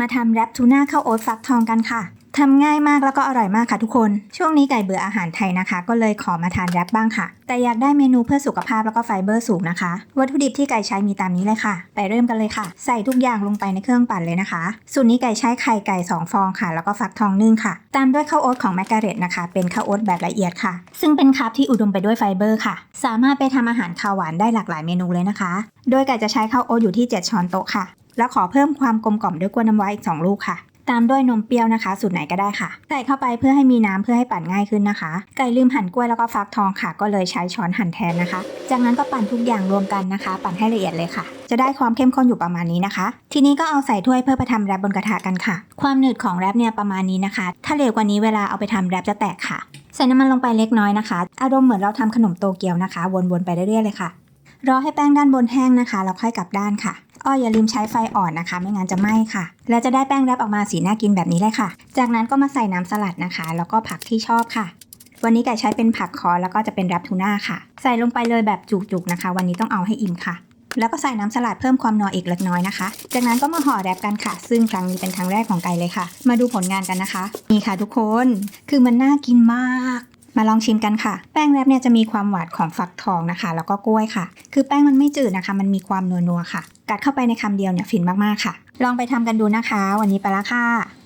มาทำแรปทูน่าข้าวโอ๊ตฟักทองกันค่ะทำง่ายมากแล้วก็อร่อยมากค่ะทุกคน ช่วงนี้ไก่เบื่ออาหารไทยนะคะ ก็เลยขอมาทานแรปบ้างค่ะ แต่อยากได้เมนูเพื่อสุขภาพแล้วก็ไฟเบอร์สูงนะคะ วัตถุดิบที่ไก่ใช้มีตามนี้เลยค่ะ ไปเริ่มกันเลยค่ะ ใส่ทุกอย่างลงไปในเครื่องปั่นเลยนะคะ สูตรนี้ไก่ใช้ไข่ไก่ 2 ฟองค่ะ แล้วก็ฟักทองนึ่งค่ะ ตามด้วยข้าวโอ๊ตของแมกกาเรตนะคะ เป็นข้าวโอ๊ตแบบละเอียดค่ะ ซึ่งเป็นคาร์บที่อุดมไปด้วยไฟเบอร์ค่ะ สามารถไปทำอาหารข้าวหวานได้หลากหลายเมนูเลยนะคะ โดยไก่จะใช้ข้าวโอ๊ตอยู่ที่ 7 ช้อนโต๊ะค่ะ แล้วขอเพิ่มความกลมกล่อมด้วยกล้วยน้ำว้าอีก 2 ลูกค่ะ ตามด้วยนมเปรี้ยวนะคะ สูตรไหนก็ได้ค่ะ ใส่เข้าไปเพื่อให้มีน้ำเพื่อให้ปั่นง่ายขึ้นนะคะ ไก่ลืมหั่นกล้วยแล้วก็ฟักทองค่ะ ก็เลยใช้ช้อนหั่นแทนนะคะ จากนั้นก็ปั่นทุกอย่างรวมกันนะคะ ปั่นให้ละเอียดเลยค่ะ จะได้ความเข้มข้นอยู่ประมาณนี้นะคะ ทีนี้ก็เอาใส่ถ้วยเพื่อไปทำแรปบนกระทะกันค่ะ ความหนืดของแรปเนี่ยประมาณนี้นะคะ ถ้าเร็วกว่านี้เวลาเอาไปทำแรปจะแตกค่ะ ใส่น้ำมันลงไปเล็กน้อยนะคะ อารมณ์เหมือนเราทำขนมโตเกียวนะคะ วนๆไปเรื่อยๆเลยค่ะ รอให้แป้งด้านบนแห้งนะคะแล้วค่อยกลับด้านค่ะ อ้ออย่าลืมใช้ไฟอ่อนนะคะ ไม่งั้นจะไหม้ค่ะ และจะได้แป้งแรปออกมาสีน่ากินแบบนี้เลยค่ะ จากนั้นก็มาใส่น้ำสลัดนะคะ แล้วก็ผักที่ชอบค่ะ วันนี้ไก่ใช้เป็นผักคอแล้วก็จะเป็นแรปทูน่าค่ะ ใส่ลงไปเลยแบบจุกๆนะคะ วันนี้ต้องเอาให้อิ่มค่ะแล้วก็ใส่น้ำสลัดเพิ่มความนัวอีกเล็กน้อยนะคะ จากนั้นก็มาห่อแรปกันค่ะ ซึ่งครั้งนี้เป็นครั้งแรกของไก่เลยค่ะ มาดูผลงานกันนะคะ นี่ค่ะทุกคน คือมันน่ากินมาก มาลองชิมกันค่ะ แป้งแรปเนี่ยจะมีความหวานของฟักทองนะคะ แล้วก็กล้วยค่ะ คือแป้งมันไม่จืดนะคะ มันมีความนัวๆค่ะ กัดเข้าไปในคำเดียวเนี่ยฟินมากๆค่ะ ลองไปทำกันดูนะคะ วันนี้ไปละค่ะ